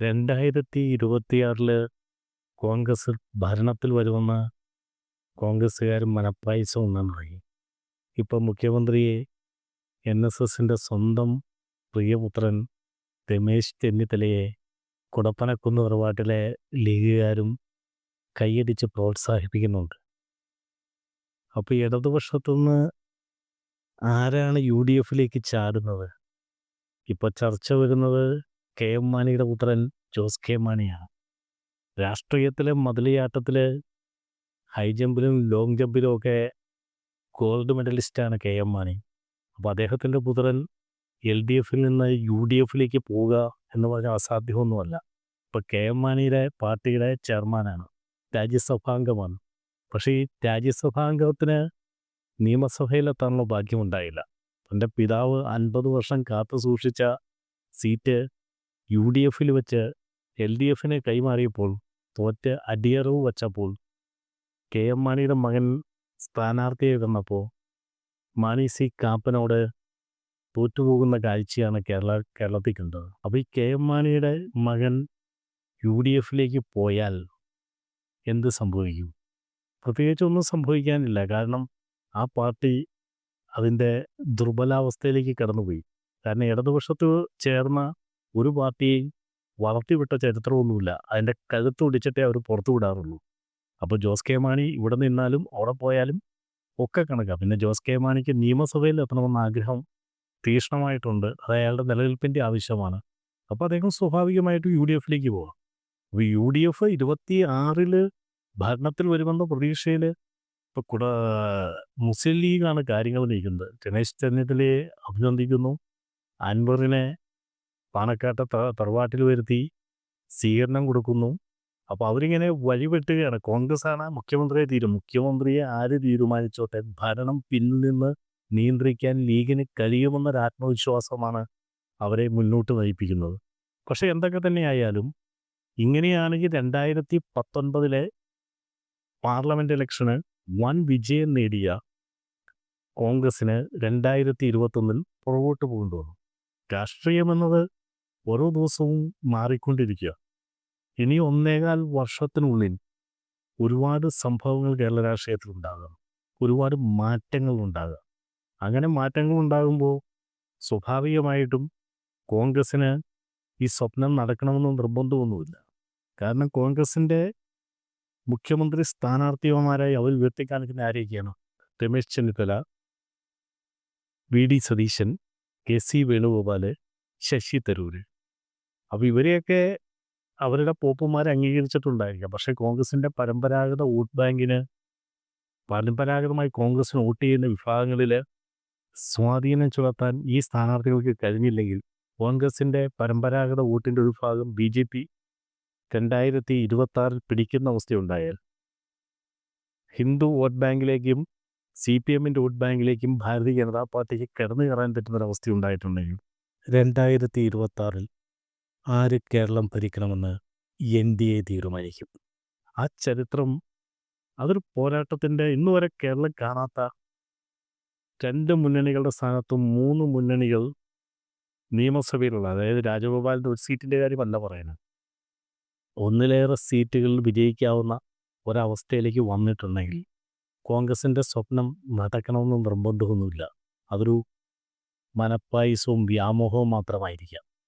രണ്ടായിരത്തി ഇരുപത്തിയാറിൽ കോൺഗ്രസ് ഭരണത്തിൽ വരുമെന്ന് കോൺഗ്രസ്സുകാർ മനപ്പായസം ഒന്നാൻ തുടങ്ങി. ഇപ്പം മുഖ്യമന്ത്രിയെ എൻ എസ് എസിന്റെ സ്വന്തം പ്രിയപുത്രൻ രമേശ് ചെന്നിത്തലയെ കുടപ്പനക്കുന്ന് തറവാട്ടിലെ ലീഗുകാരും കൈയടിച്ച് പ്രോത്സാഹിപ്പിക്കുന്നുണ്ട്. അപ്പോൾ ഇടതുപക്ഷത്തുനിന്ന് ആരാണ് യു ഡി എഫിലേക്ക് ചാടുന്നത്? ഇപ്പോൾ ചർച്ച വരുന്നത് കെ എം മാണിയുടെ പുത്രൻ ജോസ് കെ മാണിയാണ്. രാഷ്ട്രീയത്തിലെ മതിലിയാട്ടത്തിൽ ഹൈ ജമ്പിലും ലോങ് ജമ്പിലും ഒക്കെ ഗോൾഡ് മെഡലിസ്റ്റാണ് കെ എം മാണി. അപ്പോൾ അദ്ദേഹത്തിന്റെ പുത്രൻ എൽ ഡി എഫിൽ നിന്ന് യു ഡി എഫിലേക്ക് പോവുക എന്ന് പറഞ്ഞാൽ അസാധ്യമൊന്നുമല്ല. ഇപ്പോൾ കെ എം മാണിയുടെ പാർട്ടിയുടെ ചെയർമാനാണ്. രാജ്യസഭാംഗമാണ്. പക്ഷേ ഈ രാജ്യസഭാംഗത്തിന് നിയമസഭയിലെത്താനുള്ള ഭാഗ്യമുണ്ടായില്ല. തന്റെ പിതാവ് അൻപത് വർഷം കാത്തു സൂക്ഷിച്ച സീറ്റ് യു ഡി എഫിൽ വെച്ച് എൽ ഡി എഫിനെ കൈമാറിയപ്പോൾ തോറ്റ് അടിയറവ് വച്ചപ്പോൾ കെ എം മാണിയുടെ മകൻ സ്ഥാനാർത്ഥിയെ വന്നപ്പോൾ മാണി സി കാപ്പനോട് തോറ്റുപോകുന്ന കാഴ്ചയാണ് കേരള കേരളത്തിൽ കണ്ടത്. അപ്പോൾ ഈ കെ എം മാണിയുടെ മകൻ യു ഡി എഫിലേക്ക് പോയാൽ എന്ത് സംഭവിക്കും? പ്രത്യേകിച്ച് ഒന്നും സംഭവിക്കാനില്ല. കാരണം ആ പാർട്ടി അതിന്റെ ദുർബലാവസ്ഥയിലേക്ക് കടന്നുപോയി. കാരണം ഇടതുപക്ഷത്ത് ചേർന്ന ഒരു പാർട്ടിയെയും വളർത്തിവിട്ട ചരിത്രമൊന്നുമില്ല. അതിന്റെ കഴുത്ത് ഒടിച്ചിട്ടേ അവർ പുറത്തു വിടാറുള്ളൂ. അപ്പോൾ ജോസ് കെ മാണി ഇവിടെ നിന്നാലും അവിടെ പോയാലും ഒക്കെ കണക്കാണ് പിന്നെ ജോസ് കെ മാണിക്ക് നിയമസഭയിൽ എത്തണമെന്ന ആഗ്രഹം തീക്ഷ്ണമായിട്ടുണ്ട് അത് അയാളുടെ നിലനിൽപ്പിന്റെ ആവശ്യമാണ്. അപ്പോൾ അദ്ദേഹം സ്വാഭാവികമായിട്ടും യു ഡി എഫിലേക്ക് പോകാം അപ്പോൾ യു ഡി എഫ് ഇരുപത്തി ആറിൽ ഭരണത്തിൽ വരുമെന്ന പ്രതീക്ഷയിൽ ഇപ്പോൾ കുട മുസ്ലിം ലീഗാണ് കാര്യങ്ങൾ നീക്കുന്നത് രമേശ് ചെന്നിത്തലയെ അഭിനന്ദിക്കുന്നു. അൻവറിനെ പാണക്കാട്ടെ തറവാട്ടിൽ വരുത്തി സ്വീകരണം കൊടുക്കുന്നു. അപ്പോൾ അവരിങ്ങനെ വഴിവെട്ടുകയാണ്. കോൺഗ്രസ്സാണ് മുഖ്യമന്ത്രിയെ തീരും മുഖ്യമന്ത്രിയെ ആര് തീരുമാനിച്ചോട്ടെ? ഭരണം പിന്നിൽ നിന്ന് നിയന്ത്രിക്കാൻ ലീഗിന് കഴിയുമെന്നൊരു ആത്മവിശ്വാസമാണ് അവരെ മുന്നോട്ട് നയിപ്പിക്കുന്നത്. പക്ഷേ എന്തൊക്കെ തന്നെയായാലും ഇങ്ങനെയാണെങ്കിൽ രണ്ടായിരത്തി പത്തൊൻപതിലെ പാർലമെന്റ് ഇലക്ഷന് വൻ വിജയം നേടിയ കോൺഗ്രസ്സിന് രണ്ടായിരത്തി ഇരുപത്തൊന്നിൽ പുറകോട്ട് പോകേണ്ടി വന്നു. രാഷ്ട്രീയമെന്നത് ഓരോ ദിവസവും മാറിക്കൊണ്ടിരിക്കുക. ഇനി ഒന്നേകാൽ വർഷത്തിനുള്ളിൽ ഒരുപാട് സംഭവങ്ങൾ കേരള രാഷ്ട്രീയത്തിൽ ഉണ്ടാകാം. ഒരുപാട് മാറ്റങ്ങൾ ഉണ്ടാകാം. അങ്ങനെ മാറ്റങ്ങൾ ഉണ്ടാകുമ്പോൾ സ്വാഭാവികമായിട്ടും കോൺഗ്രസ്സിന് ഈ സ്വപ്നം നടക്കണമെന്ന് നിർബന്ധമൊന്നുമില്ല. കാരണം കോൺഗ്രസിന്റെ മുഖ്യമന്ത്രി സ്ഥാനാർത്ഥിമാരായി അവർ ഉയർത്തിക്കാണിക്കുന്ന ആരെയൊക്കെയാണ്? Ramesh Chennithala V. D. Satheesan K. C. Venugopal Shashi Tharoor അപ്പോൾ ഇവരെയൊക്കെ അവരുടെ പോപ്പുമാർ അംഗീകരിച്ചിട്ടുണ്ടായിരിക്കാം. പക്ഷേ കോൺഗ്രസിന്റെ പരമ്പരാഗത വോട്ട് ബാങ്കിന് പരമ്പരാഗതമായി കോൺഗ്രസിന് വോട്ട് ചെയ്യുന്ന വിഭാഗങ്ങളിൽ സ്വാധീനം ചുമത്താൻ ഈ സ്ഥാനാർത്ഥികൾക്ക് കഴിഞ്ഞില്ലെങ്കിൽ കോൺഗ്രസിന്റെ പരമ്പരാഗത വോട്ടിന്റെ ഒരു ഭാഗം ബി ജെ പി രണ്ടായിരത്തി ഇരുപത്തി ആറിൽ പിടിക്കുന്ന അവസ്ഥയുണ്ടായാൽ ഹിന്ദു വോട്ട് ബാങ്കിലേക്കും സി പി എമ്മിന്റെ വോട്ട് ബാങ്കിലേക്കും ഭാരതീയ ജനതാ പാർട്ടിക്ക് കിടന്നു കയറാൻ പറ്റുന്നൊരവസ്ഥ ഉണ്ടായിട്ടുണ്ടെങ്കിൽ രണ്ടായിരത്തി ഇരുപത്തി ആറിൽ ആര് കേരളം ഭരിക്കണമെന്ന് എൻ ഡി എ തീരുമാനിക്കും. ആ ചരിത്രം അതൊരു പോരാട്ടത്തിന്റെ ഇന്ന് വരെ കേരളം കാണാത്ത രണ്ട് മുന്നണികളുടെ സ്ഥാനത്തും മൂന്ന് മുന്നണികൾ നിയമസഭയിലുള്ള അതായത് രാജഗോപാലിന്റെ ഒരു സീറ്റിന്റെ കാര്യമല്ല പറയുന്നത്. ഒന്നിലേറെ സീറ്റുകളിൽ വിജയിക്കാവുന്ന ഒരവസ്ഥയിലേക്ക് വന്നിട്ടുണ്ടെങ്കിൽ കോൺഗ്രസിന്റെ സ്വപ്നം നടക്കണമെന്ന് നിർബന്ധമൊന്നുമില്ല. അതൊരു മനപ്പായസവും വ്യാമോഹവും മാത്രമായിരിക്കാം.